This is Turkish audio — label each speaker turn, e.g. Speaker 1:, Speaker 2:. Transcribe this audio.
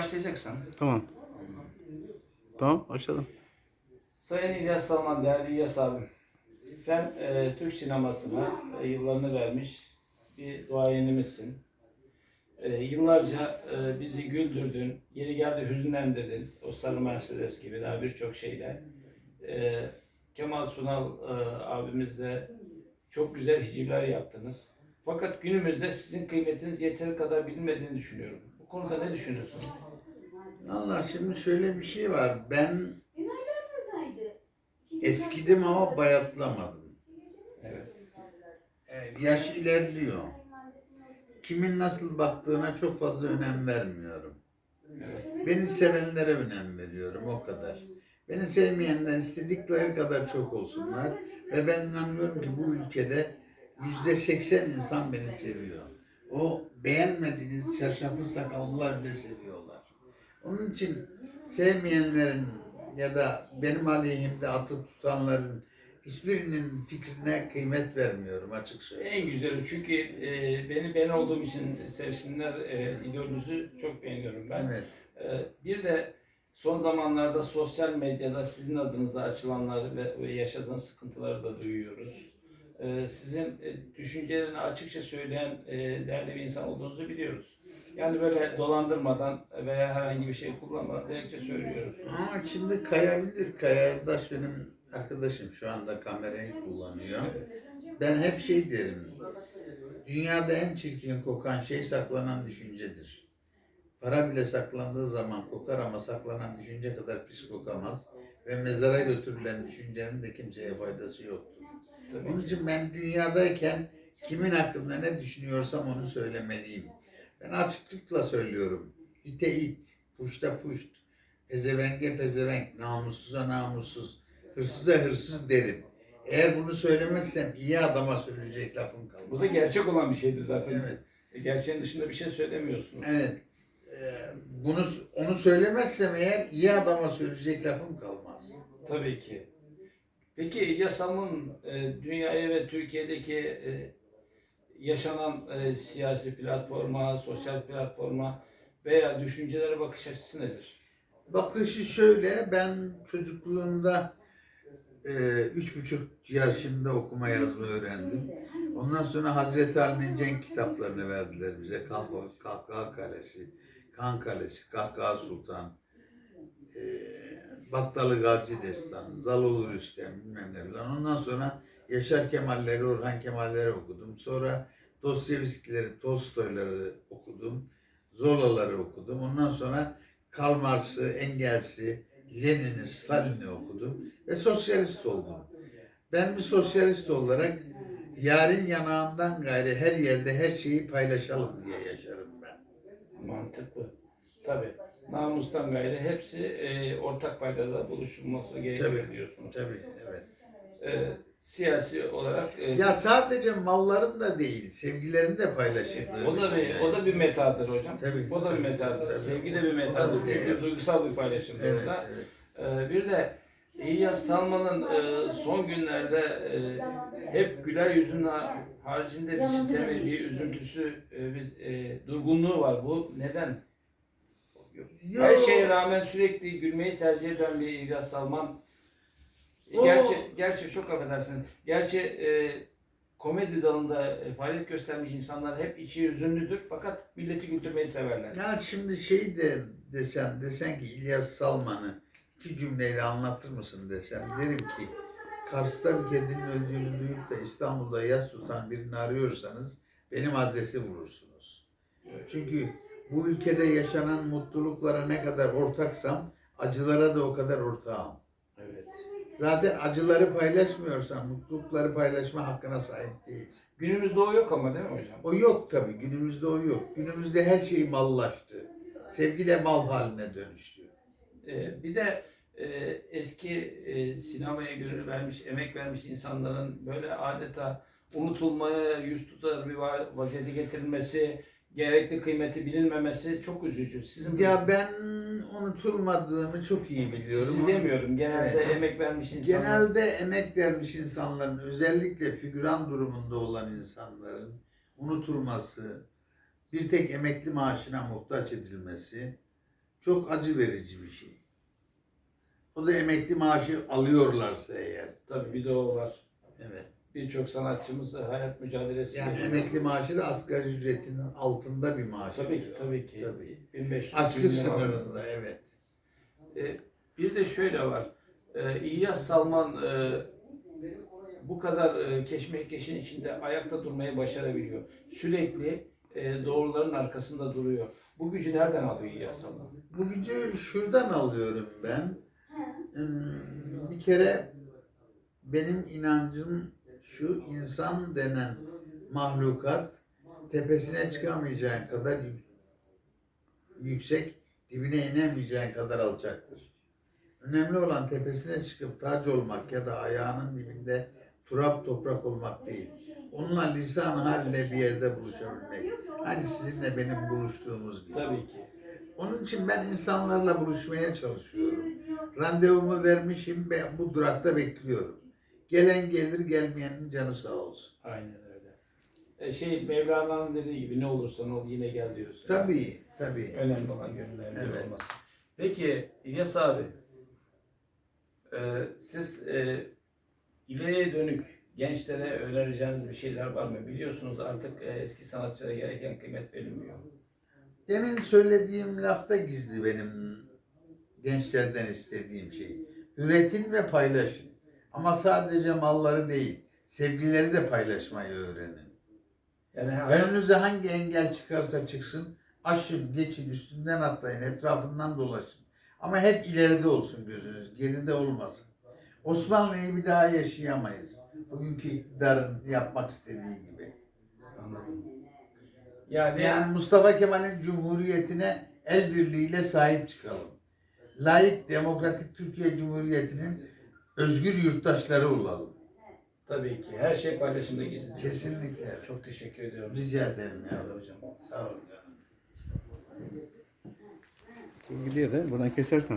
Speaker 1: Başlayacaksan.
Speaker 2: Tamam. Tamam açalım.
Speaker 1: Sayın İlyas Salman, değerli İlyas abim. Sen e, Türk sinemasına e, yıllarını vermiş bir duayenimizsin. E, yıllarca e, bizi güldürdün, yeri geldi hüzünlendirdin. O Sarı Mercedes gibi daha birçok şeyle. E, Kemal Sunal e, abimizle çok güzel hicivler yaptınız. Fakat günümüzde sizin kıymetiniz yeteri kadar bilinmediğini düşünüyorum. Konuda ne düşünüyorsunuz?
Speaker 3: Allah şimdi şöyle bir şey var. Ben eskidim ama bayatlamadım.
Speaker 1: Evet.
Speaker 3: Ee, yaş ilerliyor. Kimin nasıl baktığına çok fazla önem vermiyorum.
Speaker 1: Evet.
Speaker 3: Beni sevenlere önem veriyorum o kadar. Beni sevmeyenler istedikleri kadar çok olsunlar. Ve ben inanıyorum ki bu ülkede yüzde seksen insan beni seviyor. O beğenmediğiniz çarşaflı sakallılar bile seviyorlar. Onun için sevmeyenlerin ya da benim aleyhimde atı tutanların hiçbirinin fikrine kıymet vermiyorum açık söyleyeyim.
Speaker 1: En güzeli çünkü e, beni ben olduğum için sevsinler e, idolünüzü çok beğeniyorum ben.
Speaker 3: Evet.
Speaker 1: E, bir de son zamanlarda sosyal medyada sizin adınıza açılanları ve yaşadığınız sıkıntıları da duyuyoruz. E, sizin e, düşüncelerini açıkça söyleyen e, değerli bir insan olduğunuzu biliyoruz. Yani böyle dolandırmadan veya herhangi bir şey kullanmadan gerekçe söylüyoruz.
Speaker 3: Ama şimdi kayabilir. Kayardaş benim arkadaşım şu anda kamerayı kullanıyor.
Speaker 1: Evet.
Speaker 3: Ben hep şey derim. Dünyada en çirkin kokan şey saklanan düşüncedir. Para bile saklandığı zaman kokar ama saklanan düşünce kadar pis kokamaz. Ve mezara götürülen düşüncenin de kimseye faydası yoktur.
Speaker 1: Tabii
Speaker 3: Onun
Speaker 1: ki.
Speaker 3: için ben dünyadayken kimin hakkında ne düşünüyorsam onu söylemeliyim. Ben açıklıkla söylüyorum. İte it, puşta puşt, pezevenge pezevenk, namussuza namussuz, hırsıza hırsız derim. Eğer bunu söylemezsem iyi adama söyleyecek lafım kalmaz.
Speaker 1: Bu da gerçek olan bir şeydi zaten.
Speaker 3: Evet.
Speaker 1: E, Gerçeğin dışında bir şey söylemiyorsunuz.
Speaker 3: Evet. Ee, bunu onu söylemezsem eğer iyi adama söyleyecek lafım kalmaz.
Speaker 1: Tabii ki. Peki yasamın e, dünyaya ve Türkiye'deki e, yaşanan e, siyasi platforma, sosyal platforma veya düşüncelere bakış açısı nedir?
Speaker 3: Bakışı şöyle, ben çocukluğumda e, üç buçuk yaşında okuma yazma öğrendim. Ondan sonra Hazreti Ali'nin Cenk kitaplarını verdiler bize. Kahkaha, Kalesi, Kan Kalesi, Kahkaha Sultan, e, Battalı Gazi Destanı, Zaloğlu Rüstem bilmem ne falan. Ondan sonra Yaşar Kemal'leri, Orhan Kemal'leri okudum. Sonra Dostoyevski'leri, Tolstoy'ları okudum. Zola'ları okudum. Ondan sonra Karl Marx'ı, Engels'i, Lenin'i, Stalin'i okudum ve sosyalist oldum. Ben bir sosyalist olarak yarın yanağımdan gayrı her yerde her şeyi paylaşalım diye yaşarım ben.
Speaker 1: Mantıklı. Tabii. Namustan gayrı hepsi e, ortak paydada buluşulması gerekiyor
Speaker 3: Tabii.
Speaker 1: diyorsunuz.
Speaker 3: Tabii, evet.
Speaker 1: E, siyasi olarak e,
Speaker 3: Ya sadece malların da değil, sevgilerin de paylaşıldığı.
Speaker 1: o da bir o da bir metadır hocam.
Speaker 3: Tabii,
Speaker 1: o da bir
Speaker 3: tabii,
Speaker 1: metadır.
Speaker 3: tabii.
Speaker 1: Sevgi de bir
Speaker 3: O da
Speaker 1: metadır.
Speaker 3: bir
Speaker 1: Çünkü duygusal bir paylaşımdır
Speaker 3: Evet,
Speaker 1: orada.
Speaker 3: evet.
Speaker 1: Ee, bir de İlyas Salman'ın e, son günlerde e, hep güler yüzünün ha- haricinde bir sitemi, bir üzüntüsü, e, bir e, durgunluğu var. Bu neden? Her
Speaker 3: Yo,
Speaker 1: şeye rağmen sürekli gülmeyi tercih eden bir İlyas Salman. E,
Speaker 3: O-
Speaker 1: Gerçi, gerçi çok affedersin. Gerçi e, komedi dalında e, faaliyet göstermiş insanlar hep içi üzünlüdür fakat milleti güldürmeyi severler.
Speaker 3: Ya şimdi şey de desem, desen ki İlyas Salman'ı iki cümleyle anlatır mısın desem derim ki Kars'ta bir kedinin öldüğünü duyup da İstanbul'da yas tutan birini arıyorsanız benim adresi vurursunuz. Çünkü bu ülkede yaşanan mutluluklara ne kadar ortaksam acılara da o kadar ortağım.
Speaker 1: Evet.
Speaker 3: Zaten acıları paylaşmıyorsan mutlulukları paylaşma hakkına sahip değilsin.
Speaker 1: Günümüzde o yok ama değil mi hocam?
Speaker 3: O yok tabii. Günümüzde o yok. Günümüzde her şey mallaştı. Sevgi de mal haline dönüştü.
Speaker 1: Ee, bir de e, eski e, sinemaya gönül vermiş, emek vermiş insanların böyle adeta unutulmaya yüz tutar bir va- vaziyete getirilmesi, gerekli kıymeti bilinmemesi çok üzücü. Sizin
Speaker 3: Ya ben unutulmadığımı çok iyi biliyorum.
Speaker 1: siz demiyorum. Genelde
Speaker 3: Evet.
Speaker 1: emek vermiş insanlar.
Speaker 3: Genelde emek vermiş insanların, özellikle figüran durumunda olan insanların unutulması, bir tek emekli maaşına muhtaç edilmesi çok acı verici bir şey. O da emekli maaşı alıyorlarsa eğer.
Speaker 1: Tabii bir de o var.
Speaker 3: Evet.
Speaker 1: Birçok sanatçımız hayat mücadelesi
Speaker 3: Yani
Speaker 1: veriyor.
Speaker 3: emekli maaşı da asgari ücretin altında bir maaş.
Speaker 1: Tabii ki, tabii ki.
Speaker 3: Tabii.
Speaker 1: 1500
Speaker 3: Açlık
Speaker 1: bin lira
Speaker 3: sınırında evet.
Speaker 1: E, bir de şöyle var. E, İlyas Salman e, bu kadar e, keşmekeşin içinde ayakta durmayı başarabiliyor. Sürekli e, doğruların arkasında duruyor. Bu gücü nereden alıyor İlyas Salman?
Speaker 3: Bu gücü şuradan alıyorum ben. Hmm, Bir kere benim inancım şu insan denen mahlukat tepesine çıkamayacağın kadar yük- yüksek, dibine inemeyeceğin kadar alçaktır. Önemli olan tepesine çıkıp tac olmak ya da ayağının dibinde turap toprak olmak değil. Onunla lisan halle bir yerde buluşabilmek. Hani sizinle benim buluştuğumuz gibi.
Speaker 1: Tabii ki.
Speaker 3: Onun için ben insanlarla buluşmaya çalışıyorum. Randevumu vermişim, ben bu durakta bekliyorum. Gelen gelir, gelmeyenin canı sağ olsun.
Speaker 1: Aynen öyle. E, şey Mevlana'nın dediği gibi ne olursan ol yine gel diyorsun.
Speaker 3: Tabii, tabii.
Speaker 1: Önemli olan gönüllerin
Speaker 3: Evet.
Speaker 1: olması. Peki İlyas abi, e, siz e, ileriye dönük gençlere önereceğiniz bir şeyler var mı? Biliyorsunuz artık e, eski sanatçılara gereken kıymet verilmiyor.
Speaker 3: Demin söylediğim lafta gizli benim gençlerden istediğim şey. Üretin ve paylaşın. Ama sadece malları değil, sevgileri de paylaşmayı öğrenin.
Speaker 1: Yani
Speaker 3: Önünüze hangi engel çıkarsa çıksın, aşın, geçin, üstünden atlayın, etrafından dolaşın. Ama hep ileride olsun gözünüz, geride olmasın. Osmanlı'yı bir daha yaşayamayız. Bugünkü iktidarın yapmak istediği gibi.
Speaker 1: Yani,
Speaker 3: Yani Mustafa Kemal'in cumhuriyetine el birliğiyle sahip çıkalım. Layık, demokratik Türkiye Cumhuriyeti'nin özgür yurttaşları olalım.
Speaker 1: tabii ki her şey paylaşımda gizli.
Speaker 3: Kesinlikle.
Speaker 1: Çok teşekkür ediyorum.
Speaker 3: Rica ederim
Speaker 1: Sağ
Speaker 3: ya.
Speaker 1: olun hocam.
Speaker 3: Sağ olun canım.
Speaker 2: Gidiyor da buradan kesersen.